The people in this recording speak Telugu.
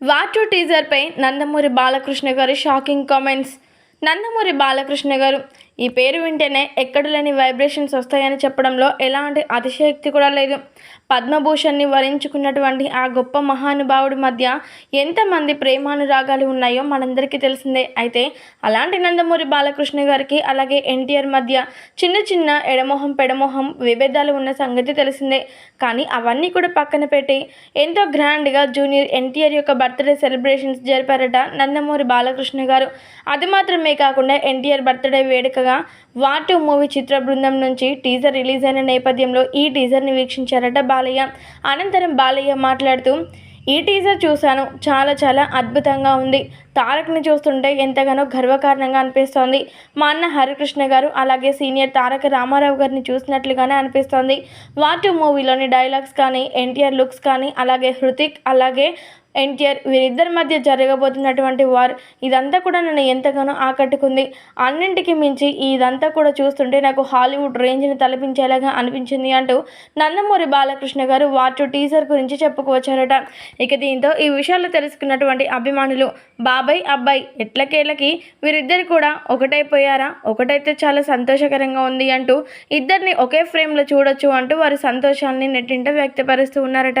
వాటు టీజర్పై నందమూరి బాలకృష్ణ గారి షాకింగ్ కామెంట్స్. నందమూరి బాలకృష్ణ గారు ఈ పేరు వింటేనే ఎక్కడ లేని వైబ్రేషన్స్ వస్తాయని చెప్పడంలో ఎలాంటి అతిశయోక్తి కూడా లేదు. పద్మభూషణ్ని వరించుకున్నటువంటి ఆ గొప్ప మహానుభావుడి మధ్య ఎంతమంది ప్రేమానురాగాలు ఉన్నాయో మనందరికీ తెలిసిందే. అయితే అలాంటి నందమూరి బాలకృష్ణ గారికి అలాగే ఎన్టీఆర్ మధ్య చిన్న చిన్న ఎడమోహం పెడమొహం విభేదాలు ఉన్న సంగతి తెలిసిందే. కానీ అవన్నీ కూడా పక్కన పెట్టి ఎంతో గ్రాండ్గా జూనియర్ ఎన్టీఆర్ యొక్క బర్త్డే సెలబ్రేషన్స్ జరిపారట నందమూరి బాలకృష్ణ గారు. అది మాత్రమే కాకుండా ఎన్టీఆర్ బర్త్డే వేడుకగా వాటు మూవీ చిత్ర బృందం నుంచి టీజర్ రిలీజ్ అయిన నేపథ్యంలో ఈ టీజర్ని వీక్షించారట బాలయ్య. అనంతరం బాలయ్య మాట్లాడుతూ ఈ టీజర్ చూశాను. చాలా చాలా అద్భుతంగా ఉంది. తారక్ని చూస్తుంటే ఎంతగానో గర్వకారణంగా అనిపిస్తోంది. మా అన్న హరికృష్ణ గారు అలాగే సీనియర్ తారక రామారావు గారిని చూసినట్లుగానే అనిపిస్తోంది. వాటు మూవీలోని డైలాగ్స్ కానీ ఎన్టీఆర్ లుక్స్ కానీ అలాగే హృతిక్ అలాగే ఎన్టీఆర్ వీరిద్దరి మధ్య జరగబోతున్నటువంటి వార్ ఇదంతా కూడా నన్ను ఎంతగానో ఆకట్టుకుంది. అన్నింటికి మించి ఇదంతా కూడా చూస్తుంటే నాకు హాలీవుడ్ రేంజ్ని తలపించేలాగా అనిపించింది అంటూ నందమూరి బాలకృష్ణ గారు వాటు టీజర్ గురించి చెప్పుకువచ్చారట. ఇక దీంతో ఈ విషయాలు తెలుసుకున్నటువంటి అభిమానులు బాబాయ్ అబ్బాయి ఎట్లకేళ్ళకి వీరిద్దరు కూడా ఒకటైపోయారా? ఒకటైతే చాలా సంతోషకరంగా ఉంది అంటూ ఇద్దరిని ఒకే ఫ్రేమ్లో చూడొచ్చు అంటూ వారి సంతోషాన్ని నెట్టింట వ్యక్తపరుస్తూ ఉన్నారట.